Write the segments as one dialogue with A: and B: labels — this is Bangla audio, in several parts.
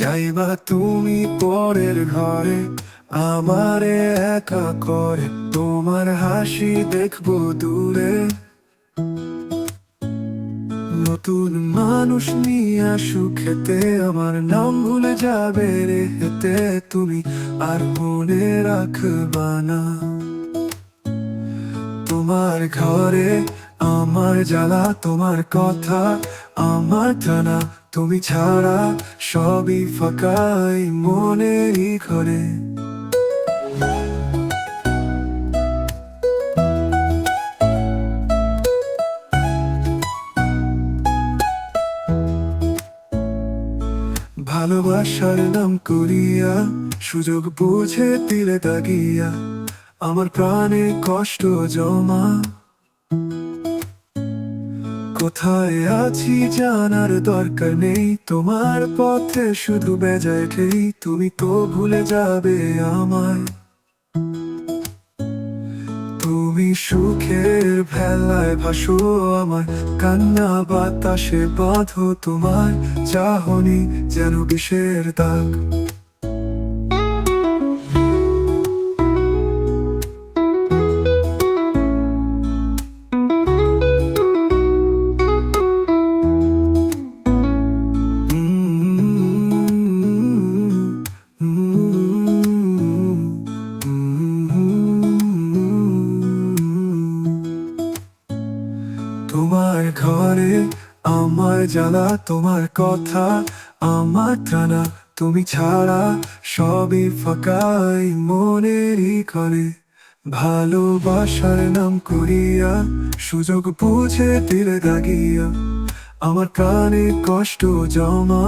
A: যাইবা তুমি পরের ঘরে, আমারে একা করে, তোমার হাসি দেখব দূরে। নতুন মানুষ নিয়ে সুখেতে আমার নাম ভুলে যাবে রে হেতে তুমি, আর মনে রাখবা না। তোমার ঘরে আমার জ্বালা, তোমার কথা আমার টানা তুমি ছাড়া সবই ফাঁকাই মনেরই ঘরে। ভালোবাসার নাম করিয়া, সুযোগ বুঝে দিলে দাগিয়া, আমার প্রাণে কষ্ট জমা। কোথায় আছি জানার দরকার নেই। তোমার পথে শুধু বেজায় তুমি তো ভুলে যাবে আমায়। তুমি সুখের ভেলায় ভাসো আমার কান্না বাতাসে বাঁধো তোমার চাহনি যেন বিষের দাগ। তোমার ঘরে, আমার জ্বালা, তোমার কথা, আমার টানা, তুমি ছাড়া সবই ফাঁকাই মনেরই করে ভালোবাসার নাম করিয়া, সুযোগ বুঝে দিলে দাগিয়া, আমার কানে কষ্ট জমা।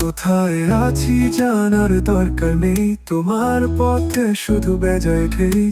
A: কোথায় আছি জানার দরকার নেই, তোমার পথে শুধু বেজায় ঠেই